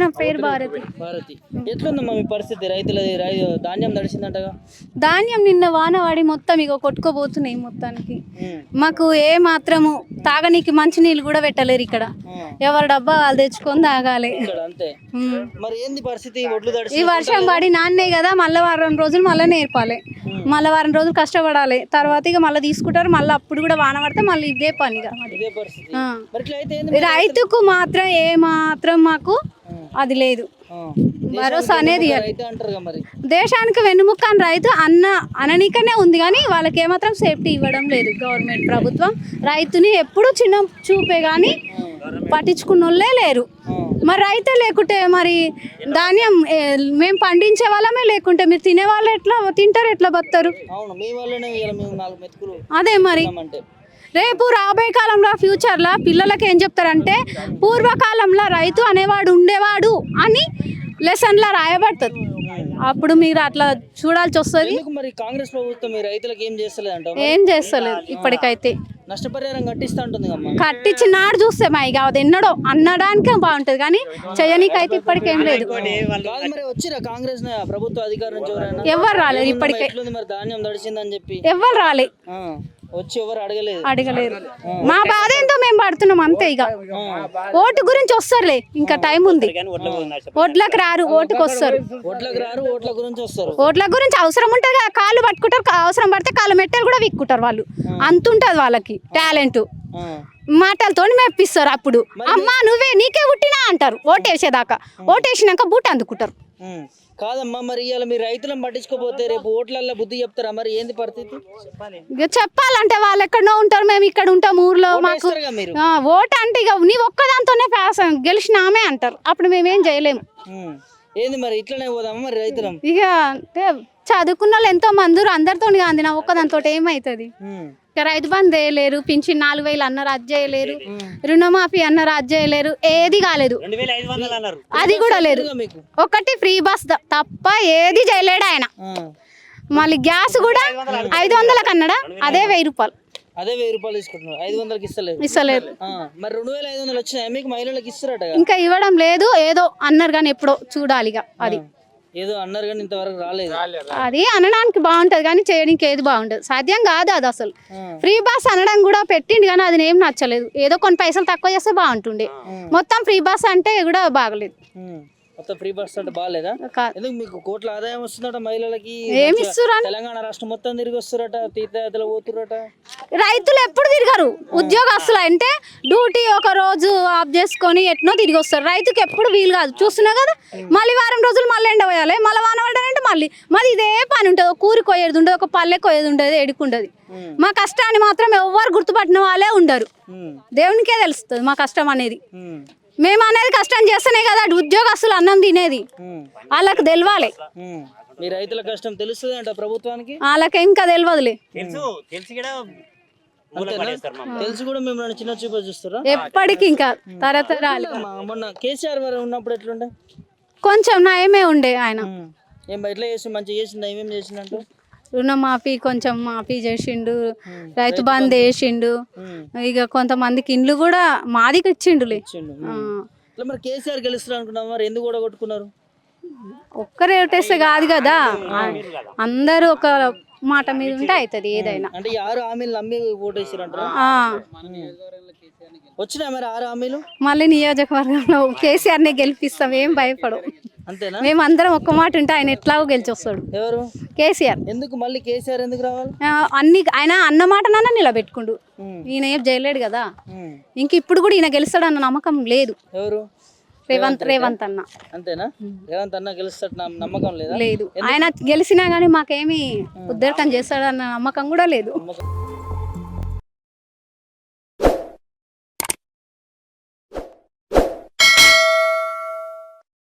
పేరు భారతి. భారతి. ఎట్లుందమ్మా మీ పరిస్థితి? రైతులది రై ధాన్యం నిన్న వాన పడి మొత్తం ఇక కొట్టుకోబోతున్నాయి మొత్తానికి. మాకు ఏ మాత్రము తాగనీకి మంచి నీళ్ళు కూడా పెట్టలేరు ఇక్కడ. ఎవరి డబ్బా వాళ్ళు తెచ్చుకొని తాగాలి. ఇక్కడ అంతే. ఉమ్. మరి ఏంది పరిస్థితి? ఒడ్లు తడిసి ఈ వర్షం పడి నాన్నే కదా మళ్ళీ వారం రోజులు మళ్ళీ నేర్పాలి. మళ్ళీ వారం రోజులు కష్టపడాలి. తర్వాత ఇక మళ్ళీ తీసుకుంటారు మళ్ళీ అప్పుడు కూడా వాన పడితే మళ్ళీ ఇదే పని రైతుకు మాత్రం ఏ మాత్రం మాకు అది లేదు. భరోసా అనేది దేశానికి వెన్నుముక్క అని రైతు అన్న అననీకనే ఉంది కానీ వాళ్ళకి ఏమాత్రం సేఫ్టీ ఇవ్వడం లేదు. గవర్నమెంట్ ప్రభుత్వం రైతుని ఎప్పుడు చిన్న చూపే కానీ పట్టించుకున్న వాళ్ళే లేరు మరి రైతే లేకుంటే మరి ధాన్యం మేము పండించే వాళ్ళమే లేకుంటే మీరు తినే వాళ్ళు ఎట్లా తింటారు ఎట్లా బతారు అదే మరి. రేపు రాబోయే కాలంలో ఫ్యూచర్లో పిల్లలకి ఏం చెప్తారంటే పూర్వకాలంలో రైతు అనేవాడు ఉండేవాడు అని లెసన్లో రాయబడుతుంది. అప్పుడు మీరు అట్లా చూడాల్సి వస్తుంది. ఎందుకు మరి కాంగ్రెస్ ప్రభుత్వం ఈ రైతులకు ఏం చేస్తలేదంట ఏం చేస్తలేదు ఇప్పటికైతే. నష్టపరిహారం కట్టిస్తా ఉంటుంది అమ్మా కట్టించి నాడు చూస్తే మా ఇక అది ఎన్నడో అనడానికే బాగుంటుంది కానీ చేయనీకైతే ఇప్పటికేం లేదు. వచ్చిరా కాంగ్రెస్ ప్రభుత్వ అధికారం ఎవరు రాలేదు ఇప్పటికే. ధాన్యం తడిసిందని చెప్పి. ఎవరు రాలే. ఆ, వచ్చి ఎవరు అడగలేదు. మా బాధ ఏంటో మేము పడుతున్నాం అంతే ఇక. ఓటు గురించి వస్తారులే ఇంకా టైం ఉంది. ఓట్లకు రారు ఓటుకు వస్తారు. ఓట్లకు రారు ఓట్ల గురించి వస్తారు. ఓట్ల గురించి అవసరం ఉంటుంది కదా కాళ్ళు పట్టుకుంటారు అవసరం పడితే కాళ్ళు మెట్టలు కూడా విక్కుంటారు వాళ్ళు. అంత ఉంటుంది వాళ్ళకి టాలెంట్. మాటలతో మెప్పిస్తారు అప్పుడు. అమ్మా నువ్వే నీకే పుట్టినా అంటారు. ఓటేసేదాకా. ఓటేసినాక బూట్ అందుకుంటారు. కాదమ్మా మరి ఇవాళ మీరు రైతులను పట్టించుకోపోతే రేపు ఓట్లల్లో బుద్ధి చెప్తారా? మరి ఏంది పరిస్థితి? ఇక చెప్పాలంటే వాళ్ళు ఎక్కడో ఉంటారు మేము ఇక్కడ ఉంటాం ఊర్లో మాకు ఓటు అంటే ఇక నీ ఒక్కదాంతోనే గెలిచినామే అంటారు. అప్పుడు మేమేం చేయలేము. ఏంది మరి ఇట్లనే పోదామా మరి రైతులం? ఇక అంటే చదువుకున్న వాళ్ళు ఎంతో మంది అందరితో కాదు నా ఒక్కదాంతో ఏమవుతుంది రైతు బంద్ చేయలేరు పింఛన్ నాలుగు వేలు అన్నారు అది చేయలేరు రుణమాఫీ అన్నారు అది చేయలేరు ఏది కాలేదు. అది కూడా లేదు. ఒకటి ఫ్రీ బస్ తప్ప ఏది చేయలేడు ఆయన. మళ్ళీ గ్యాస్ కూడా ఐదు వందలకు అన్నాడా? అదే వెయ్యి రూపాయలు. అదే వెయ్యి రూపాయలు తీసుకుంటున్నారు. ఐదు వందలకి ఇస్తలేదు. ఇస్తలేరు ఆ, మరి రెండు వేల ఐదు వందలు వచ్చినాయి? మీకు మహిళలకు ఇస్తారట ఇంకా ఇవ్వడం లేదు ఏదో అన్నారు కానీ ఎప్పుడో చూడాలిగా అది. ఏదో అన్నారు కానీ ఇంతవరకు రాలేదు. అది అనడానికి బాగుంటది కానీ చేయడానికి ఏది బాగుంటది సాధ్యం కాదు అది అసలు. ఫ్రీ బస్ అనడం కూడా పెట్టిండు కానీ అది ఏం నచ్చలేదు. ఏదో కొన్ని పైసలు తక్కువ చేస్తే బాగుంటుండే. మొత్తం ఫ్రీ బస్ అంటే కూడా బాగలేదు. మొత్తం ఫ్రీ బస్ అంటే బాగాలేదా? ఎందుకు మీకు కోట్ల ఆదాయం వస్తుందట మహిళలకి? తెలంగాణ రాష్ట్రం మొత్తం తిరిగి వస్తురట తీర్థయాత్రలు పోతురట రైతులు ఎప్పుడు తిరగరు. ఉద్యోగస్తులు అంటే డ్యూటీ ఒక రోజు ఆఫ్ చేసుకొని ఎట్నో తిరిగి వస్తారు. రైతుకి ఎప్పుడు వీలు కాదు. చూస్తున్నా కదా? మళ్ళీ వారం రోజులు మళ్ళీ ఎండ పోయాలి. మళ్ళీ వాన పడాలంటే మళ్ళీ. మరి ఇదే పని ఉంటుంది. ఒక కూరి కొయ్యేది ఉండదు ఒక పల్లె కొయ్యేది ఉండదు ఎడుకుంటుంది ఉమ్. మా కష్టాన్ని మాత్రం ఎవ్వరు గుర్తుపట్టిన వాళ్ళే ఉండరు. దేవునికే తెలుస్తుంది మా కష్టం అనేది. మేము అనేది కష్టం చేస్తేనే కదా అటు ఉద్యోగస్తులు అన్నం తినేది. వాళ్ళకి తెలియాలి ఉమ్. మీ రైతుల కష్టం తెలుస్తుంది అంట ప్రభుత్వానికి? వాళ్ళకి ఇంకా తెలియదులే తెలుసు. తెలిసి కూడా అంతేనా? తెలిసి కూడా మిమ్మల్ని చిన్న చూపు చూస్తారా? ఎప్పటికి ఇంకా తరతరాలు మొన్న కేసీఆర్ వారు ఉన్నప్పుడు ఎట్లుండే? కొంచెం నయమే ఉండే ఆయన. ఏం ఎట్లా చేసి మంచిగా చేసిందా ఏమేం చేసిందంటూ రుణమాఫీ కొంచెం మాఫీ చేసిండు రైతు బంద్ వేసిండు. ఉమ్. ఇక కొంతమందికి ఇండ్లు కూడా మాదికి ఇచ్చిండులే. మరి కేసీఆర్ గెలుస్తారు అనుకున్నాం మరి? ఎందుకు కూడా కొట్టుకున్నారు ఒక్కరే ఓటేస్తే కాదు కదా. అందరూ ఒక మాట మీద ఉంటే అవుతుంది ఏదైనా. అంటే ఈ ఆరు హామీలు నమ్మి ఓటేసారు అంటారా ఆ. వచ్చినా మరి ఆరు హామీలు? మళ్ళీ నియోజకవర్గంలో కేసీఆర్ని గెలిపిస్తాం ఏం భయపడం అంతేనా? మేమందరం ఒక్క మాట ఉంటే ఆయన ఎట్లాగో గెలిచి వస్తాడు ఎవరు? కేసీఆర్. ఎందుకు మళ్ళీ కేసీఆర్ ఎందుకు రావాలి? అన్ని ఆయన అన్న మాటనన్నా నిలబెట్టుకుండు. ఉమ్. ఈయన ఏం చేయలేడు కదా. ఇంక ఇప్పుడు కూడా ఈయన గెలుస్తాడన్న నమ్మకం లేదు. ఎవరు? రేవంత్ రేవంత్ అన్న. అంతేనా? రేవంత్ అన్న గెలుస్తాడు నమ్మకం లేదా? లేదు. ఆయన గెలిచినా కానీ మాకేమి ఉద్ధరకం చేస్తాడన్న నమ్మకం కూడా లేదు.